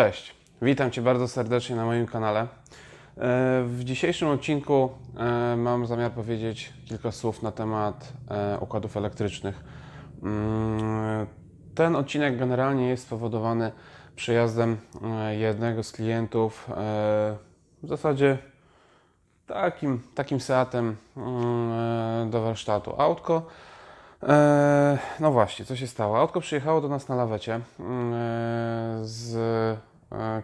Cześć, witam Cię bardzo serdecznie na moim kanale. E, W dzisiejszym odcinku e, mam zamiar powiedzieć kilka słów na temat e, układów elektrycznych. Mm, Ten odcinek generalnie jest spowodowany przyjazdem jednego z klientów, w zasadzie takim, takim Seatem mm, do warsztatu. Autko no właśnie, co się stało? Autko przyjechało do nas na lawecie. Mm, z,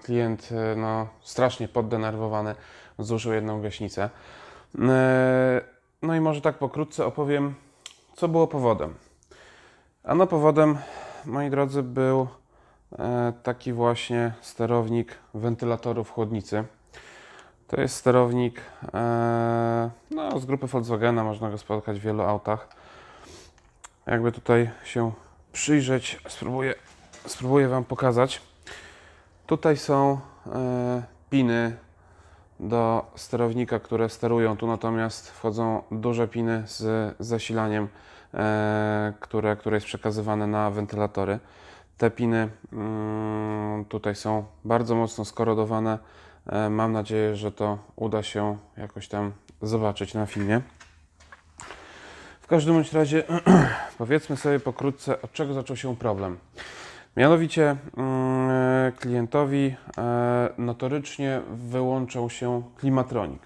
klient e, no, strasznie poddenerwowany zużył jedną gaśnicę. E, no i może tak pokrótce opowiem, co było powodem. Ano powodem, moi drodzy, był e, taki właśnie sterownik wentylatorów chłodnicy. To jest sterownik no, z grupy Volkswagena, można go spotkać w wielu autach. Jakby tutaj się przyjrzeć, spróbuję, spróbuję Wam pokazać. Tutaj są e, piny do sterownika, które sterują. Tu natomiast wchodzą duże piny z zasilaniem, e, które, które jest przekazywane na wentylatory. Te piny mm, tutaj są bardzo mocno skorodowane. E, mam nadzieję, że to uda się jakoś tam zobaczyć na filmie. W każdym bądź razie powiedzmy sobie pokrótce, od czego zaczął się problem. Mianowicie mm, klientowi e, notorycznie wyłączał się klimatronik.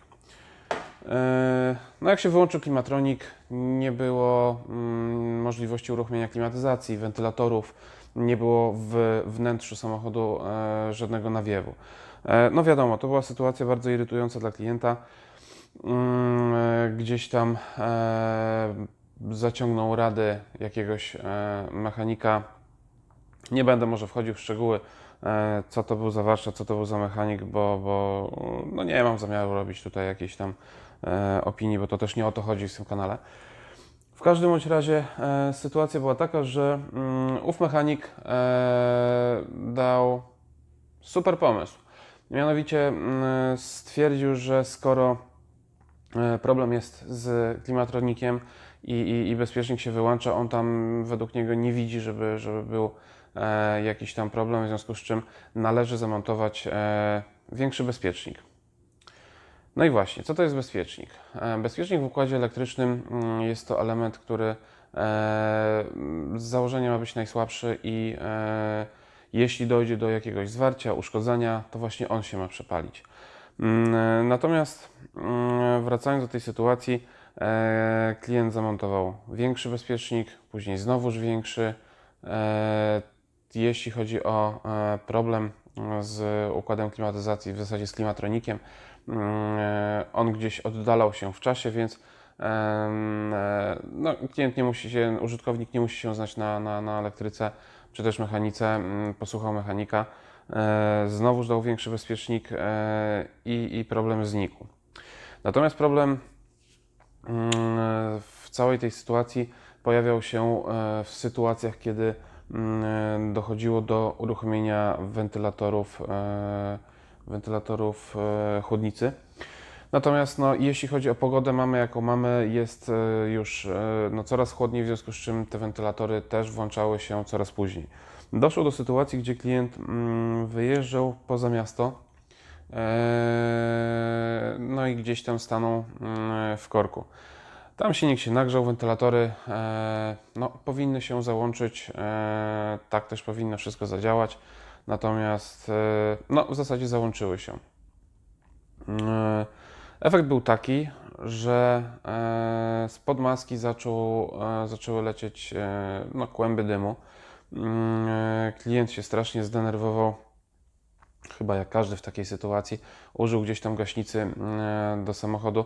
E, No jak się wyłączył klimatronik, nie było mm, możliwości uruchomienia klimatyzacji, wentylatorów, nie było w wnętrzu samochodu e, żadnego nawiewu. No wiadomo, to była sytuacja bardzo irytująca dla klienta. Mm, Gdzieś tam zaciągnął radę jakiegoś mechanika. Nie będę może wchodził w szczegóły, co to był za warsztat, co to był za mechanik, bo, bo no nie mam zamiaru robić tutaj jakiejś tam e, opinii, bo to też nie o to chodzi w tym kanale. W każdym bądź razie e, sytuacja była taka, że mm, ów mechanik e, dał super pomysł. Mianowicie mm, stwierdził, że skoro e, problem jest z klimatronikiem i, i, i bezpiecznik się wyłącza, on tam według niego nie widzi, żeby, żeby był e, jakiś tam problem, w związku z czym należy zamontować e, większy bezpiecznik. No i właśnie, co to jest bezpiecznik? E, Bezpiecznik w układzie elektrycznym mm, jest to element, który e, z założenia ma być najsłabszy i e, jeśli dojdzie do jakiegoś zwarcia, uszkodzenia, to właśnie on się ma przepalić. Mm, e, Natomiast mm, wracając do tej sytuacji, e, klient zamontował większy bezpiecznik, później znowuż większy. E, Jeśli chodzi o e, problem z układem klimatyzacji, w zasadzie z klimatronikiem, mm, e, on gdzieś oddalał się w czasie, więc e, no, klient nie musi się, użytkownik nie musi się znać na, na, na elektryce czy też mechanice, mm, posłuchał mechanika, e, znowuż dał większy bezpiecznik e, i, i problem znikł. Natomiast problem mm, w całej tej sytuacji pojawiał się e, w sytuacjach, kiedy dochodziło do uruchomienia wentylatorów, e, wentylatorów e, chłodnicy. Natomiast no, jeśli chodzi o pogodę, mamy jaką mamy, jest e, już e, no, coraz chłodniej, w związku z czym te wentylatory też włączały się coraz później. Doszło do sytuacji, gdzie klient mm, wyjeżdżał poza miasto, e, no i gdzieś tam stanął mm, w korku. Tam silnik się nagrzał, wentylatory e, no, powinny się załączyć, e, tak też powinno wszystko zadziałać, natomiast e, no, w zasadzie załączyły się. Efekt był taki, że spod maski zaczął, zaczęły lecieć no, kłęby dymu. Mm, Klient się strasznie zdenerwował, chyba jak każdy w takiej sytuacji, użył gdzieś tam gaśnicy do samochodu.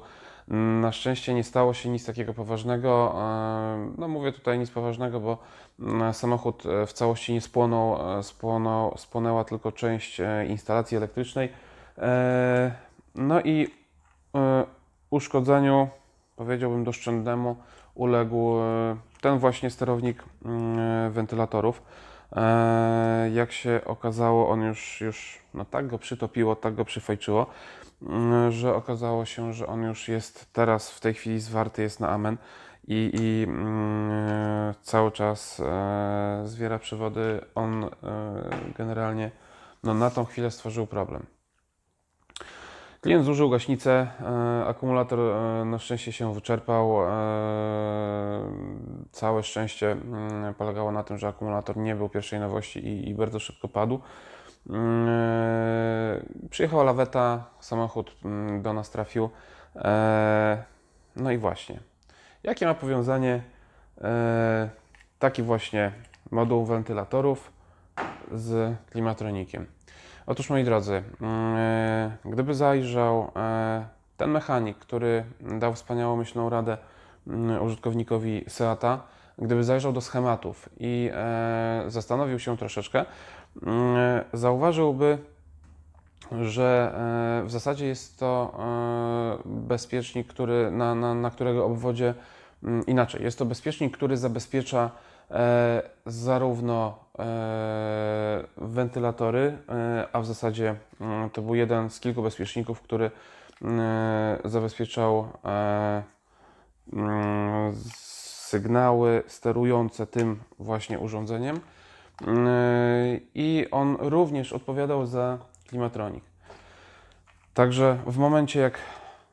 Na szczęście nie stało się nic takiego poważnego. E, No mówię tutaj nic poważnego, bo mm, samochód e, w całości nie spłonął, e, spłonął, spłonęła tylko część e, instalacji elektrycznej. E, No i e, uszkodzeniu, powiedziałbym doszczędnemu, uległ e, ten właśnie sterownik mm, wentylatorów. E, Jak się okazało, on już, już no tak go przytopiło, tak go przyfajczyło, mm, że okazało się, że on już jest teraz w tej chwili zwarty jest na amen i, i mm, cały czas e, zwiera przewody. On e, generalnie no na tą chwilę stworzył problem. Klient zużył gaśnicę, e, akumulator e, na szczęście się wyczerpał. E, całe szczęście mm, polegało na tym, że akumulator nie był pierwszej nowości i, i bardzo szybko padł. Mm, Przyjechała laweta, samochód mm, do nas trafił. No i właśnie, jakie ma powiązanie taki właśnie moduł wentylatorów z klimatronikiem? Otóż moi drodzy, mm, e, gdyby zajrzał e, ten mechanik, który dał wspaniałomyślną radę mm, użytkownikowi Seata, gdyby zajrzał do schematów i e, zastanowił się troszeczkę, mm, zauważyłby, że w zasadzie jest to bezpiecznik, który, na, na, na którego obwodzie inaczej. Jest to bezpiecznik, który zabezpiecza zarówno wentylatory, e, a w zasadzie mm, to był jeden z kilku bezpieczników, który mm, zabezpieczał e, mm, sygnały sterujące tym właśnie urządzeniem. I on również odpowiadał za klimatronik. Także w momencie, jak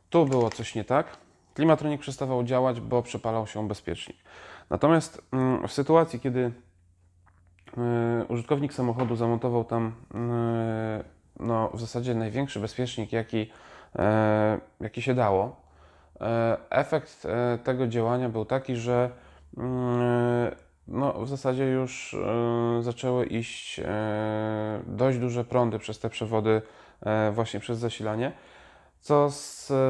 tu było coś nie tak, klimatronik przestawał działać, bo przepalał się bezpiecznik. Natomiast mm, w sytuacji, kiedy użytkownik samochodu zamontował tam y, no, w zasadzie największy bezpiecznik, jaki, e, jaki się dało, e, efekt e, tego działania był taki, że mm, no, w zasadzie już e, zaczęły iść e, dość duże prądy przez te przewody, e, właśnie przez zasilanie, co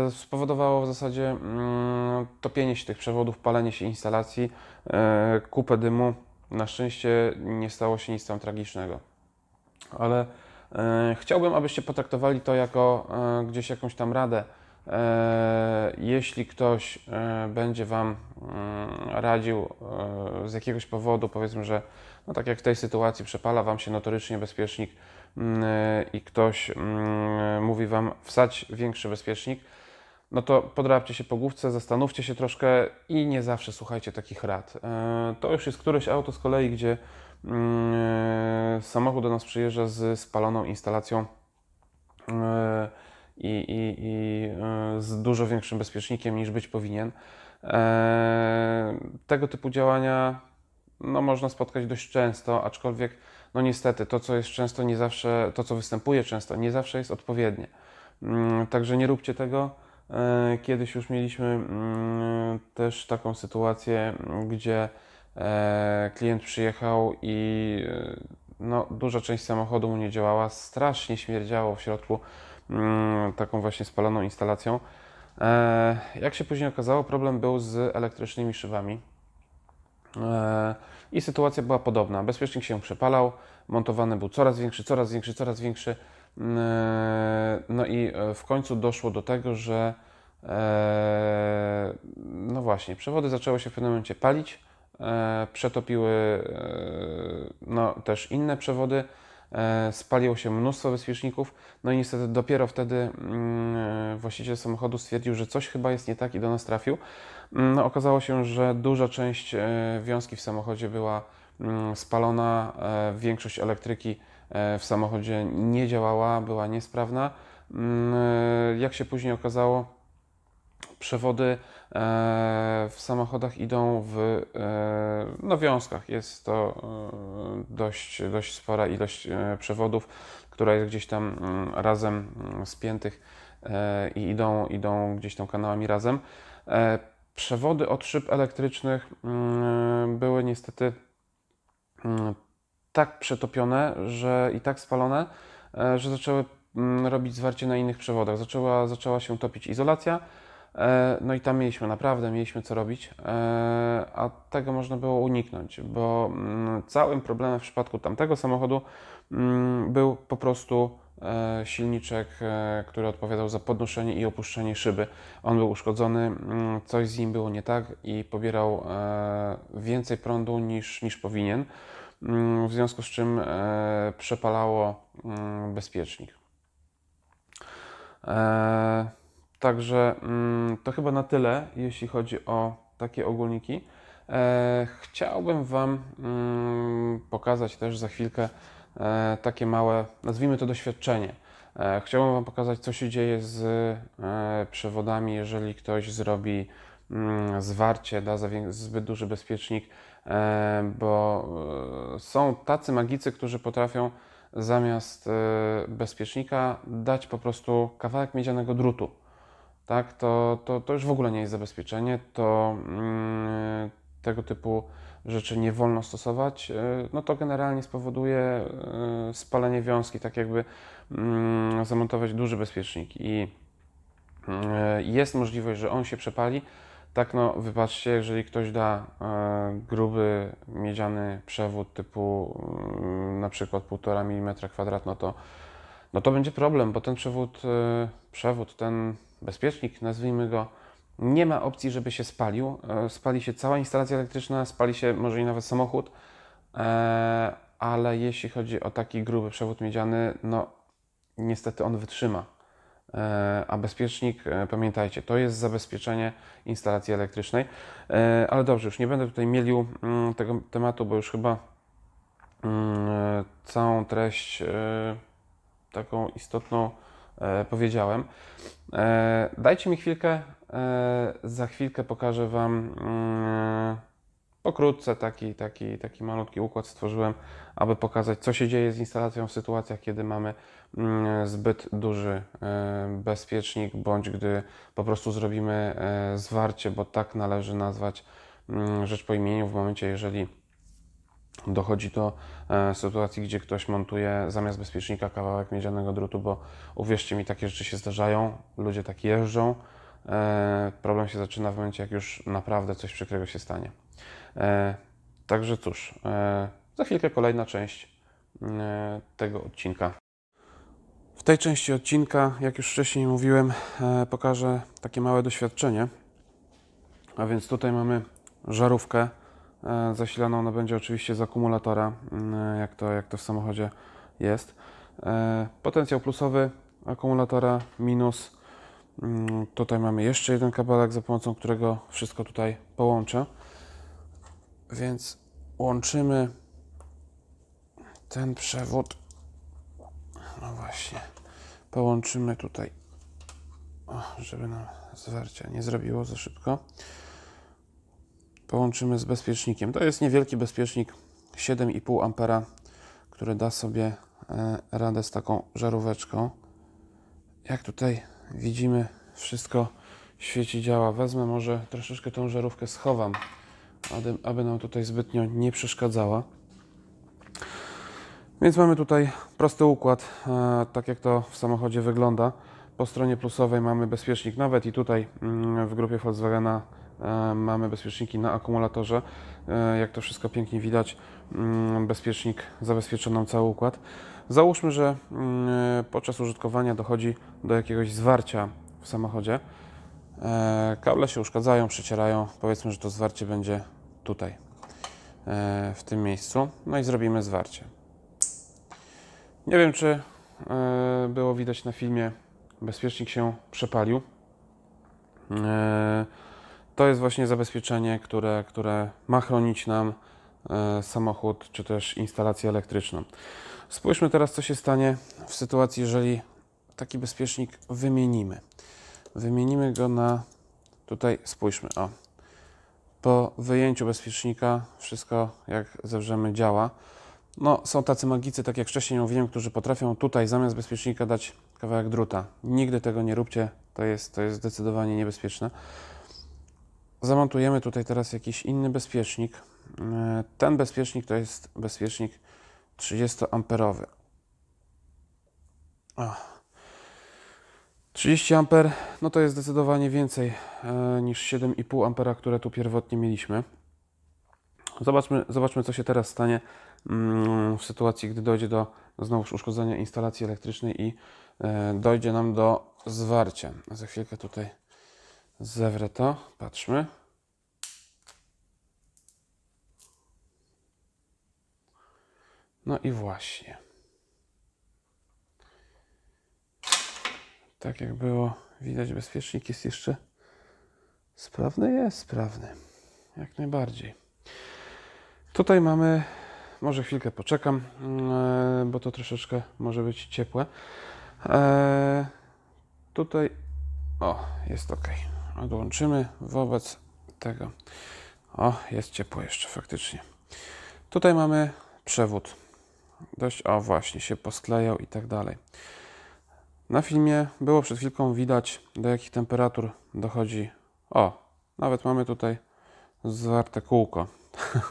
spowodowało w zasadzie mm, topienie się tych przewodów, palenie się instalacji, e, kupę dymu. Na szczęście nie stało się nic tam tragicznego. Ale e, chciałbym, abyście potraktowali to jako e, gdzieś jakąś tam radę. E, jeśli ktoś e, będzie Wam mm, radził e, z jakiegoś powodu, powiedzmy, że no tak jak w tej sytuacji przepala Wam się notorycznie bezpiecznik mm, i ktoś mm, mówi Wam wsadź większy bezpiecznik, no to podrapcie się po główce, zastanówcie się troszkę i nie zawsze słuchajcie takich rad. E, To już jest któreś auto z kolei, gdzie mm, samochód do nas przyjeżdża z spaloną instalacją e, i, i, i e, z dużo większym bezpiecznikiem niż być powinien. E, Tego typu działania no, można spotkać dość często, aczkolwiek no niestety to, co jest często, nie zawsze, to, co występuje często, nie zawsze jest odpowiednie. Mm, Także nie róbcie tego. E, Kiedyś już mieliśmy mm, też taką sytuację, m, gdzie e, klient przyjechał i e, no, duża część samochodu mu nie działała, strasznie śmierdziało w środku mm, taką właśnie spaloną instalacją. Jak się później okazało, problem był z elektrycznymi szybami. E, I sytuacja była podobna. Bezpiecznik się przepalał, montowany był coraz większy, coraz większy, coraz większy. E, No i e, w końcu doszło do tego, że e, no właśnie, przewody zaczęły się w pewnym momencie palić, e, przetopiły no, też inne przewody, spaliło się mnóstwo bezpieczników, no i niestety dopiero wtedy mm, właściciel samochodu stwierdził, że coś chyba jest nie tak i do nas trafił. Mm, No, okazało się, że duża część wiązki w samochodzie była mm, spalona, większość elektryki w samochodzie nie działała, była niesprawna. Mm, e, Jak się później okazało, przewody e, w samochodach idą w e, no, wiązkach. Jest to e, dość, dość spora ilość e, przewodów, która jest gdzieś tam mm, razem mm, spiętych e, i idą, idą gdzieś tam kanałami razem. E, Przewody od szyb elektrycznych były niestety tak przetopione, że i tak spalone, e, że zaczęły mm, robić zwarcie na innych przewodach. Zaczęła, zaczęła się topić izolacja. e, No i tam mieliśmy naprawdę, mieliśmy co robić, e, a tego można było uniknąć, bo mm, całym problemem w przypadku tamtego samochodu mm, był po prostu silniczek, e, który odpowiadał za podnoszenie i opuszczenie szyby. On był uszkodzony, mm, coś z nim było nie tak i pobierał e, więcej prądu niż, niż powinien, mm, w związku z czym e, przepalało mm, bezpiecznik. E, Także to chyba na tyle, jeśli chodzi o takie ogólniki. E, chciałbym Wam pokazać też za chwilkę e, takie małe, nazwijmy to doświadczenie. E, chciałbym Wam pokazać, co się dzieje z e, przewodami, jeżeli ktoś zrobi mm, zwarcie, da zbyt duży bezpiecznik, e, bo e, są tacy magicy, którzy potrafią zamiast e, bezpiecznika dać po prostu kawałek miedzianego drutu. Tak, to, to, to już w ogóle nie jest zabezpieczenie, to mm, tego typu rzeczy nie wolno stosować, e, no to generalnie spowoduje e, spalenie wiązki, tak jakby mm, zamontować duży bezpiecznik i e, jest możliwość, że on się przepali. Tak, no wybaczcie, jeżeli ktoś da gruby miedziany przewód typu mm, na przykład 1,5 mm kwadrat, no to, no to będzie problem, bo ten przewód, przewód, ten bezpiecznik, nazwijmy go, nie ma opcji, żeby się spalił. E, Spali się cała instalacja elektryczna, spali się może i nawet samochód, e, ale jeśli chodzi o taki gruby przewód miedziany, no niestety on wytrzyma. E, A bezpiecznik, pamiętajcie, to jest zabezpieczenie instalacji elektrycznej. Ale dobrze, już nie będę tutaj mielił mm, tego tematu, bo już chyba mm, całą treść taką istotną powiedziałem. Dajcie mi chwilkę, za chwilkę pokażę Wam mm, pokrótce taki, taki, taki malutki układ stworzyłem, aby pokazać, co się dzieje z instalacją w sytuacjach, kiedy mamy mm, zbyt duży e, bezpiecznik, bądź gdy po prostu zrobimy e, zwarcie, bo tak należy nazwać mm, rzecz po imieniu w momencie, jeżeli dochodzi do e, sytuacji, gdzie ktoś montuje zamiast bezpiecznika kawałek miedzianego drutu, bo uwierzcie mi, takie rzeczy się zdarzają, ludzie tak jeżdżą. E, problem się zaczyna w momencie, jak już naprawdę coś przykrego się stanie. E, także cóż, e, za chwilkę kolejna część tego odcinka. W tej części odcinka, jak już wcześniej mówiłem, pokażę takie małe doświadczenie. A więc tutaj mamy żarówkę zasilaną, ona będzie oczywiście z akumulatora, mm, jak to, jak to w samochodzie jest. Potencjał plusowy akumulatora minus. Mm, Tutaj mamy jeszcze jeden kabelek, za pomocą którego wszystko tutaj połączę. Więc łączymy ten przewód. No właśnie. Połączymy tutaj, o, żeby nam zwarcia nie zrobiło za szybko połączymy z bezpiecznikiem. To jest niewielki bezpiecznik 7,5 ampera, który da sobie e, radę z taką żaróweczką. Jak tutaj widzimy, wszystko świeci, działa. Wezmę może troszeczkę tą żarówkę schowam, aby, aby nam tutaj zbytnio nie przeszkadzała. Więc mamy tutaj prosty układ, e, tak jak to w samochodzie wygląda. Po stronie plusowej mamy bezpiecznik nawet i tutaj mm, w grupie Volkswagena e, mamy bezpieczniki na akumulatorze. E, Jak to wszystko pięknie widać, mm, bezpiecznik zabezpiecza nam cały układ. Załóżmy, że mm, podczas użytkowania dochodzi do jakiegoś zwarcia w samochodzie. E, Kable się uszkadzają, przecierają. Powiedzmy, że to zwarcie będzie tutaj, e, w tym miejscu. No i zrobimy zwarcie. Nie wiem, czy e, było widać na filmie, bezpiecznik się przepalił. E, to jest właśnie zabezpieczenie, które, które ma chronić nam e, samochód, czy też instalację elektryczną. Spójrzmy teraz, co się stanie w sytuacji, jeżeli taki bezpiecznik wymienimy. Wymienimy go na, tutaj spójrzmy, o. Po wyjęciu bezpiecznika wszystko jak zewrzemy działa. No, są tacy magicy, tak jak wcześniej mówiłem, którzy potrafią tutaj zamiast bezpiecznika dać kawałek druta. Nigdy tego nie róbcie, to jest, to jest zdecydowanie niebezpieczne. Zamontujemy tutaj teraz jakiś inny bezpiecznik. E, Ten bezpiecznik to jest bezpiecznik 30-amperowy. O. 30 amper, no to jest zdecydowanie więcej e, niż 7,5 ampera, które tu pierwotnie mieliśmy. Zobaczmy, zobaczmy, co się teraz stanie mm, w sytuacji, gdy dojdzie do znowuż uszkodzenia instalacji elektrycznej i e, dojdzie nam do zwarcia. Za chwilkę tutaj zewrę to. Patrzmy. No i właśnie. Tak jak było widać, bezpiecznik jest jeszcze sprawny? Jest sprawny. Jak najbardziej. Tutaj mamy, może chwilkę poczekam, e, bo to troszeczkę może być ciepłe. E, Tutaj, o, jest ok. Odłączymy wobec tego. O, jest ciepło jeszcze faktycznie. Tutaj mamy przewód. Dość, o właśnie, się posklejał i tak dalej. Na filmie było przed chwilką widać, do jakich temperatur dochodzi. O, nawet mamy tutaj zwarte kółko.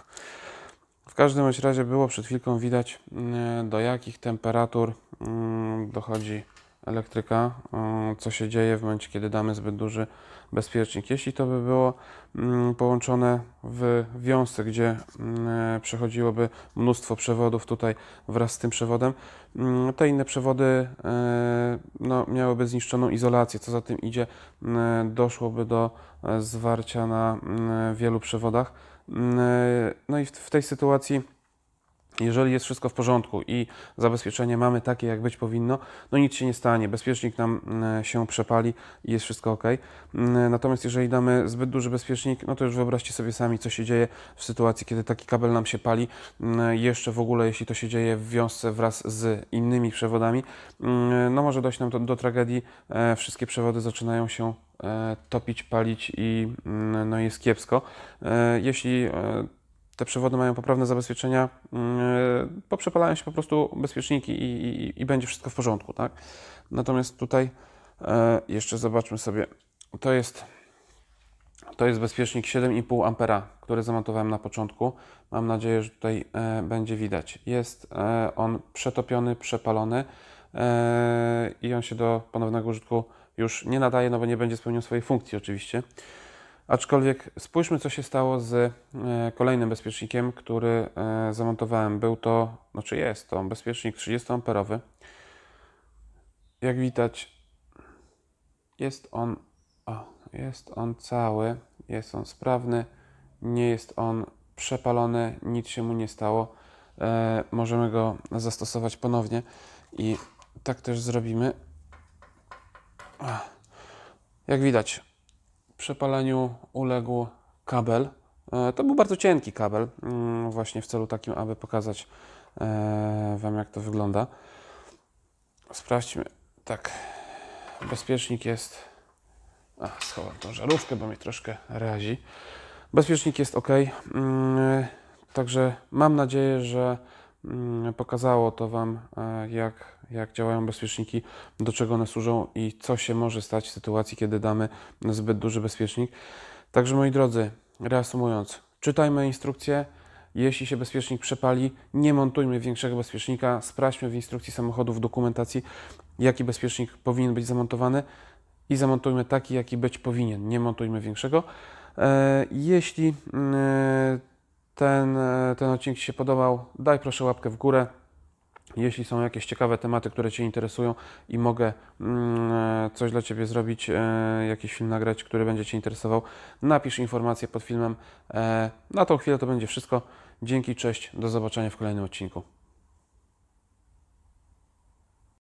W każdym razie było przed chwilką widać, mm, do jakich temperatur mm, dochodzi elektryka, mm, co się dzieje w momencie, kiedy damy zbyt duży bezpiecznik. Jeśli to by było mm, połączone w wiązce, gdzie mm, przechodziłoby mnóstwo przewodów tutaj wraz z tym przewodem, mm, te inne przewody e, no, miałyby zniszczoną izolację. Co za tym idzie, doszłoby do e, zwarcia na wielu przewodach. E, No i w tej sytuacji, jeżeli jest wszystko w porządku i zabezpieczenie mamy takie, jak być powinno, no nic się nie stanie. Bezpiecznik nam mm, się przepali i jest wszystko ok. Mm, Natomiast jeżeli damy zbyt duży bezpiecznik, no to już wyobraźcie sobie sami, co się dzieje w sytuacji, kiedy taki kabel nam się pali. Mm, Jeszcze w ogóle, jeśli to się dzieje w wiązce wraz z innymi przewodami, no może dojść nam do, do tragedii. E, Wszystkie przewody zaczynają się e, topić, palić i no jest kiepsko. E, Jeśli te przewody mają poprawne zabezpieczenia, mm, poprzepalają się po prostu bezpieczniki i, i, i będzie wszystko w porządku, tak? Natomiast tutaj e, jeszcze zobaczmy sobie, to jest, to jest bezpiecznik 7,5 ampera, który zamontowałem na początku. Mam nadzieję, że tutaj e, będzie widać. Jest e, on przetopiony, przepalony e, i on się do ponownego użytku już nie nadaje, no bo nie będzie spełniał swojej funkcji oczywiście. Aczkolwiek spójrzmy, co się stało z e, kolejnym bezpiecznikiem, który e, zamontowałem. Był to, znaczy jest to bezpiecznik 30-amperowy. Jak widać, jest on, o, jest on cały, jest on sprawny, nie jest on przepalony, nic się mu nie stało. E, możemy go zastosować ponownie i tak też zrobimy. Jak widać, przepaleniu uległ kabel. E, To był bardzo cienki kabel, mm, właśnie w celu takim, aby pokazać e, Wam, jak to wygląda. Sprawdźmy. Tak, bezpiecznik jest. A, schowam tą żarówkę, bo mnie troszkę razi. Bezpiecznik jest ok. Mm, Także mam nadzieję, że mm, pokazało to Wam, e, jak, jak działają bezpieczniki, do czego one służą i co się może stać w sytuacji, kiedy damy zbyt duży bezpiecznik. Także moi drodzy, reasumując, czytajmy instrukcję. Jeśli się bezpiecznik przepali, nie montujmy większego bezpiecznika. Sprawdźmy w instrukcji samochodu, w dokumentacji, jaki bezpiecznik powinien być zamontowany i zamontujmy taki, jaki być powinien. Nie montujmy większego. E, Jeśli mm, ten, e, ten odcinek Ci się podobał, daj proszę łapkę w górę. Jeśli są jakieś ciekawe tematy, które Cię interesują i mogę mm, e, coś dla Ciebie zrobić, e, jakiś film nagrać, który będzie Cię interesował, napisz informację pod filmem. E, Na tą chwilę to będzie wszystko. Dzięki, cześć, do zobaczenia w kolejnym odcinku.